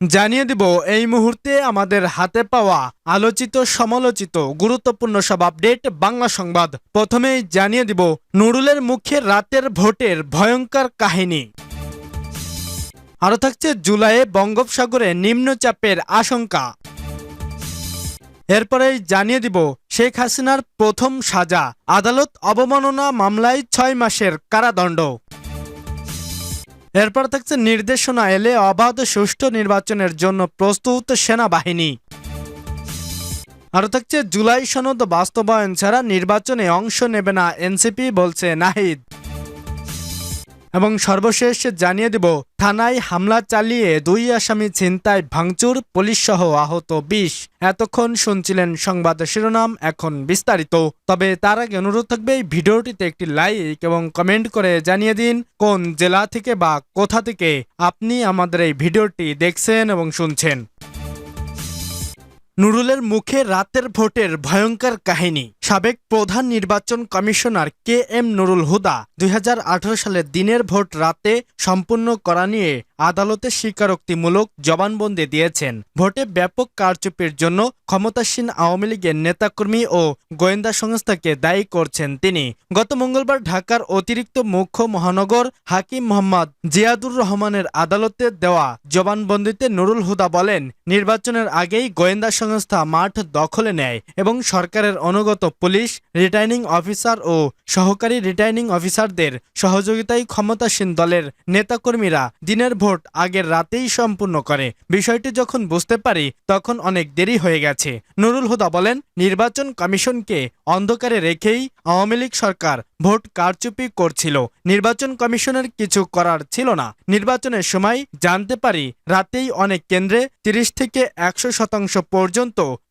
জানিয়ে দিব, এই মুহূর্তে আমাদের হাতে পাওয়া আলোচিত, সমালোচিত, গুরুত্বপূর্ণ সব আপডেট বাংলা সংবাদ। প্রথমেই জানিয়ে দিব, নুরুলের মুখে রাতের ভোটের ভয়ঙ্কর কাহিনী। আরও থাকছে জুলাইয়ে বঙ্গোপসাগরে নিম্নচাপের আশঙ্কা। এরপরেই জানিয়ে দিব, শেখ হাসিনার প্রথম সাজা, আদালত অবমাননা মামলায় ছয় মাসের কারাদণ্ড। এরপর থাকছে নির্দেশনা এলে অবাধ সুষ্ঠু নির্বাচনের জন্য প্রস্তুত সেনাবাহিনী। আরও থাকছে জুলাই সনদ বাস্তবায়ন ছাড়া নির্বাচনে অংশ নেবে না এনসিপি, বলছে নাহিদ। এবং সর্বশেষ জানিয়ে দেব, থানায় হামলা চালিয়ে দুই আসামি ছিনতায় ভাঙচুর পুলিশ সহ আহত বিশ। এতক্ষণ শুনছিলেন সংবাদ শিরোনাম, এখন বিস্তারিত। তবে তার আগে অনুরোধ থাকবে, এই ভিডিওটিতে একটি লাইক এবং কমেন্ট করে জানিয়ে দিন, কোন জেলা থেকে বা কোথা থেকে আপনি আমাদের এই ভিডিওটি দেখছেন এবং শুনছেন। নুরুলের মুখে রাতের ভোটের ভয়ঙ্কর কাহিনী। সাবেক প্রধান নির্বাচন commissioner K M Nurul Huda দুই হাজার আঠারো সালে দিনের ভোট রাতে সম্পূর্ণ করা নিয়ে আদালতে স্বীকারোক্তিমূলক জবানবন্দি দিয়েছেন। ভোটে ব্যাপক কারচুপির জন্য ক্ষমতাসীন আওয়ামী লীগের নেতাকর্মী ও গোয়েন্দা সংস্থাকে দায়ী করছেন তিনি। গত মঙ্গলবার ঢাকার অতিরিক্ত মুখ্য মহানগর হাকিম মোহাম্মদ জিয়াদুর রহমানের আদালতে দেওয়া জবানবন্দিতে নুরুল হুদা বলেন, নির্বাচনের আগেই গোয়েন্দা সংস্থা মাঠ দখলে নেয় এবং সরকারের অনুগত পুলিশ, রিটার্নিং অফিসার ও সহকারী রিটার্নিং অফিসারদের সহযোগিতায় ক্ষমতাসীন দলের নেতাকর্মীরা দিনের ভোট আগের রাতেই সম্পূর্ণ করে। বিষয়টি যখন বুঝতে পারি, তখন অনেক দেরি হয়ে গেছে। নুরুল হুদা বলেন, নির্বাচন কমিশনকে অন্ধকারে রেখেই আওয়ামী লীগ সরকার ভোট কারচুপি করছিল। নির্বাচন কমিশনের কিছু করার ছিল না। নির্বাচনের সময় জানতে পারি, রাতেই অনেক কেন্দ্রে তিরিশ থেকে একশো শতাংশ পর্যন্ত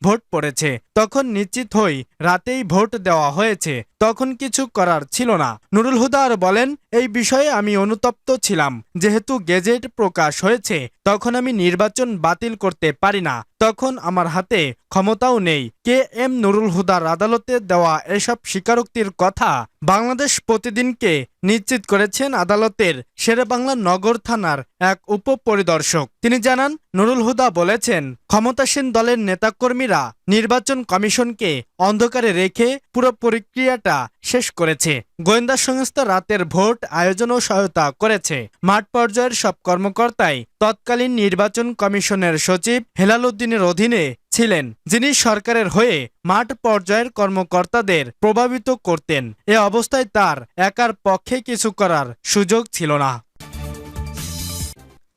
ভোট পড়েছে। তখন নিশ্চিত হই রাতেই ভোট দেওয়া হয়েছে। তখন কিছু করার ছিল না। নুরুল হুদার বলেন এই বিষয়ে আমি অনুতপ্ত ছিলাম। যেহেতু গেজেট প্রকাশ হয়েছে, তখন আমি নির্বাচন বাতিল করতে পারি না। তখন আমার হাতে ক্ষমতাও নেই। কে এম নুরুল হুদার আদালতে দেওয়া এসব স্বীকারোক্তির কথা বাংলাদেশ প্রতিদিনকে নিশ্চিত করেছেন আদালতের শেরেবাংলা নগর থানার এক উপপরিদর্শক। তিনি জানান, নুরুল হুদা বলেছেন, ক্ষমতাসীন দলের নেতাকর্মীরা নির্বাচন কমিশনকে অন্ধকারে রেখে পুরো প্রক্রিয়াটা শেষ করেছে। গোয়েন্দা সংস্থা রাতের ভোট, আয়োজন ও সহায়তা করেছে। মাঠ পর্যায়ের সব কর্মকর্তাই তৎকালীন নির্বাচন কমিশনের সচিব হেলাল উদ্দিনের অধীনে ছিলেন, যিনি সরকারের হয়ে মাঠ পর্যায়ের কর্মকর্তাদের প্রভাবিত করতেন। এ অবস্থায় তার একার পক্ষে কিছু করার সুযোগ ছিল না।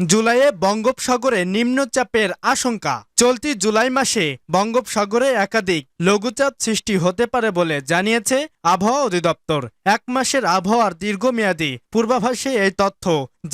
জুলাইয়ে বঙ্গোপসাগরে নিম্নচাপের আশঙ্কা চলতি জুলাই মাসে বঙ্গোপসাগরে একাধিক লঘুচাপ সৃষ্টি হতে পারে বলে জানিয়েছে আবহাওয়া অধিদপ্তর। এক মাসের আবহাওয়ার দীর্ঘমেয়াদী পূর্বাভাসে এই তথ্য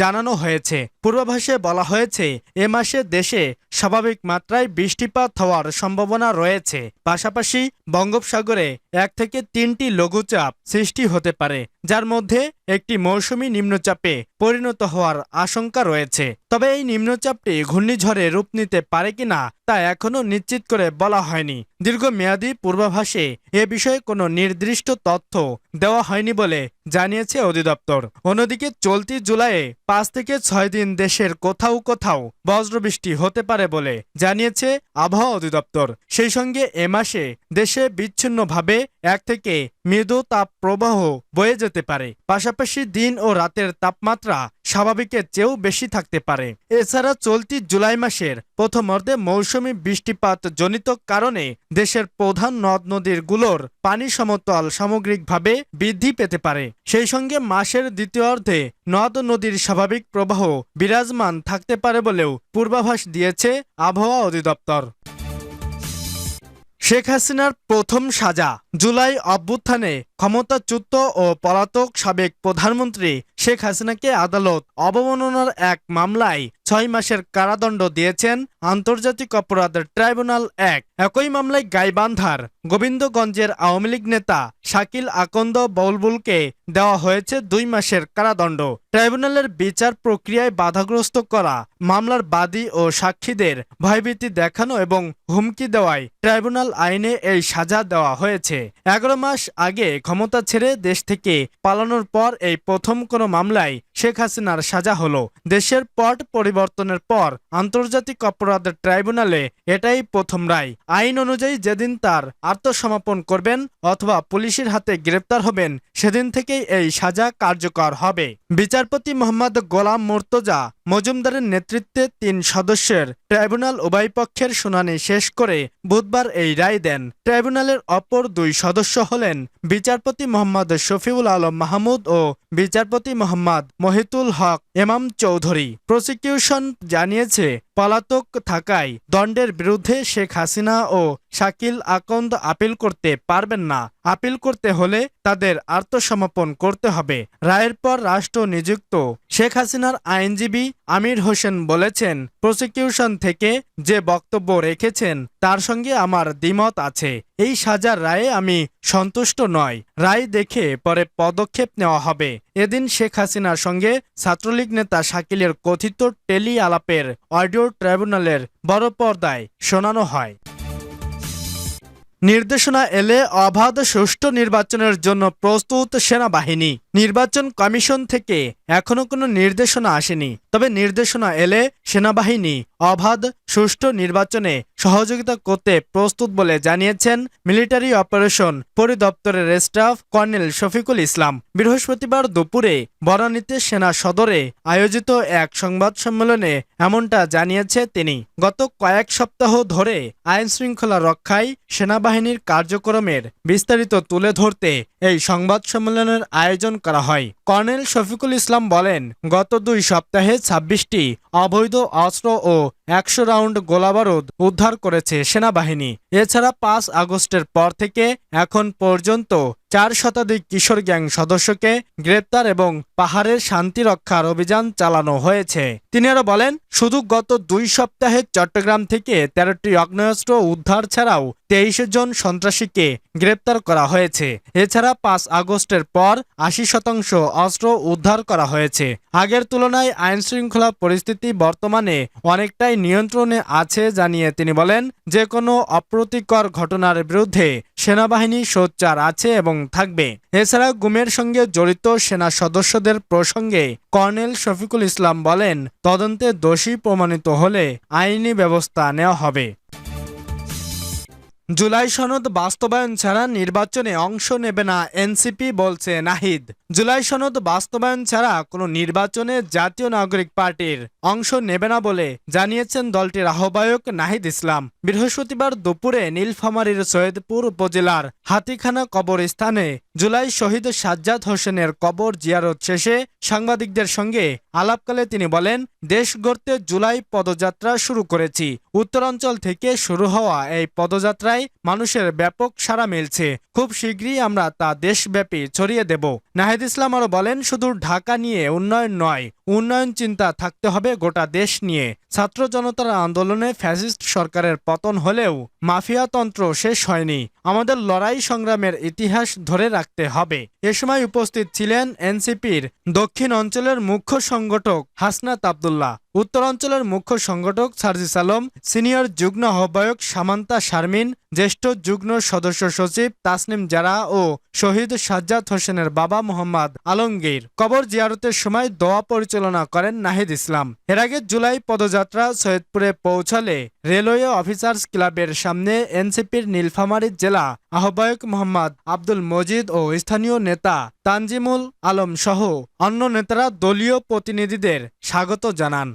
জানানো হয়েছে। পূর্বাভাসে বলা হয়েছে, এ মাসে দেশে স্বাভাবিক মাত্রায় বৃষ্টিপাত হওয়ার সম্ভাবনা রয়েছে। পাশাপাশি বঙ্গোপসাগরে এক থেকে তিনটি লঘুচাপ সৃষ্টি হতে পারে, যার মধ্যে একটি মৌসুমি নিম্নচাপে পরিণত হওয়ার আশঙ্কা রয়েছে। তবে এই নিম্নচাপটি ঘূর্ণিঝড়ে রূপ নিতে পারে কিনা তা এখনও নিশ্চিত করে বলা হয়নি। দীর্ঘমেয়াদী পূর্বাভাসে এ বিষয়ে কোনো নির্দিষ্ট তথ্য দেওয়া হয়নি বলে জানিয়েছে অধিদপ্তর। অন্যদিকে চলতি জুলাইয়ে পাঁচ থেকে ছয় দিন দেশের কোথাও কোথাও বজ্রবৃষ্টি হতে পারে বলে জানিয়েছে আবহাওয়া অধিদপ্তর। সেই সঙ্গে এ মাসে দেশে বিচ্ছিন্নভাবে এক থেকে মৃদু তাপ প্রবাহ বয়ে যেতে পারে। পাশাপাশি দিন ও রাতের তাপমাত্রা স্বাভাবিকের চেয়েও বেশি থাকতে পারে। এছাড়া চলতি জুলাই মাসের প্রথমার্ধে মৌসুমি বৃষ্টিপাত জনিত কারণে দেশের প্রধান নদ নদীরগুলোর পানি সমতল সামগ্রিকভাবে বৃদ্ধি পেতে পারে। সেই সঙ্গে মাসের দ্বিতীয়ার্ধে নদ নদীর স্বাভাবিক প্রবাহ বিরাজমান থাকতে পারে বলেও পূর্বাভাস দিয়েছে আবহাওয়া অধিদপ্তর। শেখ হাসিনার প্রথম সাজা জুলাই অভ্যুত্থানে ক্ষমতাচ্যুত ও পলাতক সাবেক প্রধানমন্ত্রী শেখ হাসিনাকে আদালত অবমাননার এক মামলায় ছয় মাসের কারাদণ্ড দিয়েছেন আন্তর্জাতিক অপরাধের ট্রাইব্যুনাল এক। একই মামলায় গাইবান্ধার গোবিন্দগঞ্জের আওয়ামী লীগ নেতা শাকিল আকন্দ বলবুলকে দেওয়া হয়েছে দুই মাসের কারাদণ্ড। ট্রাইব্যুনালের বিচার প্রক্রিয়ায় বাধাগ্রস্ত করা, মামলার বাদী ও সাক্ষীদের ভয়ভীতি দেখানো এবং হুমকি দেওয়ায় ট্রাইব্যুনাল আইনে এই সাজা দেওয়া হয়েছে। এগারো মাস আগে ক্ষমতা ছেড়ে দেশ থেকে পালানোর পর এই প্রথম কোনো মামলায় শেখ হাসিনার সাজা হলো। দেশের পট পরিবর্তনের পর আন্তর্জাতিক অপরাধের ট্রাইব্যুনালে এটাই প্রথম রায়। আইন অনুযায়ী যেদিন তার আত্মসমর্পণ করবেন অথবা পুলিশের হাতে গ্রেপ্তার হবেন, সেদিন থেকেই এই সাজা কার্যকর হবে। বিচারপতি মোহাম্মদ গোলাম মোর্তজা মজুমদারের নেতৃত্বে তিন সদস্যের ট্রাইব্যুনাল উভয় পক্ষের শুনানি শেষ করে বুধবার এই রায় দেন। ট্রাইব্যুনালের অপর দুই সদস্য হলেন বিচারপতি মোহাম্মদ শফিউল আলম মাহমুদ ও বিচারপতি মোহাম্মদ মহিতুল হক এমাম চৌধুরী। প্রসিকিউশন জানিয়েছে পলাতক থাকায় দণ্ডের বিরুদ্ধে শেখ হাসিনা ও শাকিল আকন্দ আপিল করতে পারবেন না। আপিল করতে হলে তাদের আত্মসমর্পণ করতে হবে। রায়ের পর রাষ্ট্র নিযুক্ত। শেখ হাসিনার আইনজীবী আমির হোসেন বলেছেন, প্রসিকিউশন থেকে যে বক্তব্য রেখেছেন, তার সঙ্গে আমার দ্বিমত আছে। এই সাজার রায়ে আমি সন্তুষ্ট নয়। রায় দেখে পরে পদক্ষেপ নেওয়া হবে। এদিন শেখ হাসিনার সঙ্গে ছাত্রলীগ নেতা শাকিলের কথিত টেলি আলাপের অডিও ট্রাইব্যুনালের বড় পর্দায় শোনানো হয়। নির্দেশনা এলে অবাধ সুষ্ঠু নির্বাচনের জন্য প্রস্তুত সেনাবাহিনী। নির্বাচন কমিশন থেকে এখনও কোনো নির্দেশনা আসেনি। তবে নির্দেশনা এলে সেনাবাহিনী অবাধ, সুষ্ঠু নির্বাচনে সহযোগিতা করতে প্রস্তুত বলে জানিয়েছেন মিলিটারি অপারেশন পরিদপ্তরের স্টাফ কর্নেল শফিকুল ইসলাম। বৃহস্পতিবার দুপুরে বনানীতে সেনা সদরে আয়োজিত এক সংবাদ সম্মেলনে এমনটা জানিয়েছে তিনি। গত কয়েক সপ্তাহ ধরে আইন শৃঙ্খলা রক্ষায় সেনাবাহিনীর কার্যক্রমের বিস্তারিত তুলে ধরতে এই সংবাদ সম্মেলনের আয়োজন করা হয়। কর্নেল শফিকুল ইসলাম বলেন, গত দুই সপ্তাহে ছাব্বিশটি অবৈধ অস্ত্র ও একশো রাউন্ড গোলাবারুদ উদ্ধার করেছে সেনাবাহিনী। এছাড়া পাঁচ আগস্টের পর থেকে এখন পর্যন্ত চার শতাধিক কিশোর গ্যাং সদস্যকে গ্রেপ্তার এবং পাহাড়ের শান্তি রক্ষার অভিযান চালানো হয়েছে। তিনি আরও বলেন শুধু গত দুই সপ্তাহে চট্টগ্রাম থেকে তেরোটি আগ্নেয়াস্ত্র উদ্ধার ছাড়াও তেইশ জন সন্ত্রাসীকে গ্রেপ্তার করা হয়েছে। এছাড়া পাঁচ আগস্টের পর আশি শতাংশ অস্ত্র উদ্ধার করা হয়েছে। আগের তুলনায় আইন শৃঙ্খলা পরিস্থিতি বর্তমানে অনেকটাই নিয়ন্ত্রণে আছে জানিয়ে তিনি বলেন যে কোনো অপ্রীতিকর ঘটনার বিরুদ্ধে সেনাবাহিনী সোচ্চার আছে এবং থাকবে। এছাড়া গুমের সঙ্গে জড়িত সেনা সদস্যদের প্রসঙ্গে কর্নেল শফিকুল ইসলাম বলেন তদন্তে দোষী প্রমাণিত হলে আইনি ব্যবস্থা নেওয়া হবে। জুলাই সনদ বাস্তবায়ন ছাড়া নির্বাচনে অংশ নেবে না এনসিপি, বলছে নাহিদ। জুলাই সনদ বাস্তবায়ন ছাড়া কোনো নির্বাচনে জাতীয় নাগরিক পার্টির অংশ নেবে না বলে জানিয়েছেন দলটির আহ্বায়ক নাহিদ ইসলাম। বৃহস্পতিবার দুপুরে নীলফামারীর সৈয়দপুর উপজেলার হাতিখানা কবরস্থানে জুলাই শহীদ সাজ্জাদ হোসেনের কবর জিয়ারত শেষে সাংবাদিকদের সঙ্গে আলাপকালে তিনি বলেন, দেশ গড়তে জুলাই পদযাত্রা শুরু করেছি। উত্তরাঞ্চল থেকে শুরু হওয়া এই পদযাত্রায় মানুষের ব্যাপক সাড়া মিলছে। খুব শীঘ্রই আমরা তা দেশব্যাপী ছড়িয়ে দেব। নাহিদ ইসলাম আরও বলেন, শুধু ঢাকা নিয়ে উন্নয়ন নয়, উন্নয়ন চিন্তা থাকতে হবে গোটা দেশ নিয়ে। ছাত্র জনতার আন্দোলনে ফ্যাসিস্ট সরকারের পতন হলেও মাফিয়াতন্ত্র শেষ হয়নি। আমাদের লড়াই সংগ্রামের ইতিহাস ধরে রাখতে হবে। এ সময় উপস্থিত ছিলেন এনসিপির দক্ষিণ অঞ্চলের মুখ্য সংগঠক হাসনাত আবদুল্লাহ উত্তরাঞ্চলের মুখ্য সংগঠক সার্জিস আলম, সিনিয়র যুগ্ম আহ্বায়ক সামান্তা শারমিন জ্যেষ্ঠ যুগ্ম সদস্য সচিব তাসনিম জারা ও শহীদ সাজ্জাদ হোসেনের বাবা মোহাম্মদ আলমগীর কবর জিয়ারতের সময় দোয়া পরিচালনা করেন নাহিদ ইসলাম। এর আগে জুলাই পদযাত্রা সৈয়দপুরে পৌঁছালে রেলওয়ে অফিসার্স ক্লাবের সামনে এনসিপির নীলফামারী জেলা আহ্বায়ক মোহাম্মদ আব্দুল মজিদ ও স্থানীয় নেতা তানজিমুল আলম সহ অন্য নেতারা দলীয় প্রতিনিধিদের স্বাগত জানান।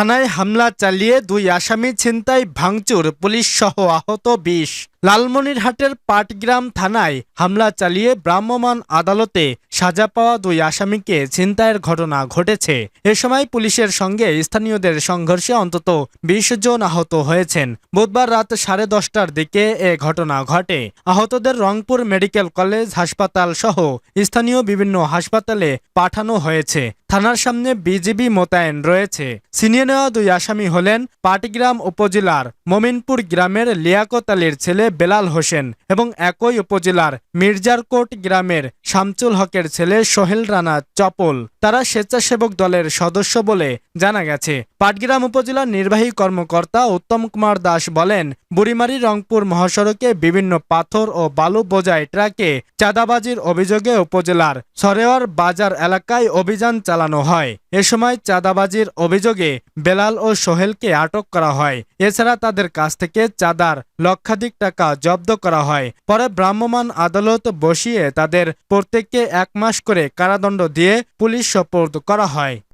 থানায় হামলা চালিয়ে দুই আসামি ছিনতাই ভাঙচুর পুলিশ সহ আহত বিশ। লালমনিরহাটের পাটগ্রাম থানায় হামলা চালিয়ে ভ্রাম্যমাণ আদালতে সাজা পাওয়া দুই আসামিকে ছিনতাইয়ের ঘটনা ঘটেছে। এ সময় পুলিশের সঙ্গে স্থানীয়দের সংঘর্ষে অন্তত বিশ জন আহত হয়েছেন। বুধবার রাত সাড়ে দশটার দিকে এ ঘটনা ঘটে। আহতদের রংপুর মেডিকেল কলেজ হাসপাতাল সহ স্থানীয় বিভিন্ন হাসপাতালে পাঠানো হয়েছে। থানার সামনে বিজিবি মোতায়েন রয়েছে। ছিনিয়ে নেওয়া দুই আসামি হলেন পাটগ্রাম উপজেলার মমিনপুর গ্রামের লিয়াকত আলীর ছেলে বেলাল হোসেন এবং একই উপজেলার মির্জারকোট গ্রামের শামচুল হকের ছেলে সোহেল রানা চপল। তারা স্বেচ্ছাসেবক দলের সদস্য বলে জানা গেছে। পাটগ্রাম উপজেলার নির্বাহী কর্মকর্তা উত্তম কুমার দাস বলেন, বুড়িমারি রংপুর মহাসড়কে বিভিন্ন পাথর ও বালু বোঝাই ট্রাকে চাঁদাবাজির অভিযোগে উপজেলার সরেওয়ার বাজার এলাকায় অভিযান চালানো হয়। এ সময় চাঁদাবাজির অভিযোগে বেলাল ও সোহেলকে আটক করা হয়। এছাড়া তাদের কাছ থেকে চাঁদার লক্ষাধিক টাকা জব্দ করা হয়। পরে ভ্রাম্যমাণ আদালত বসিয়ে তাদের প্রত্যেককে এক মাস করে কারাদণ্ড দিয়ে পুলিশ সোপর্দ করা হয়।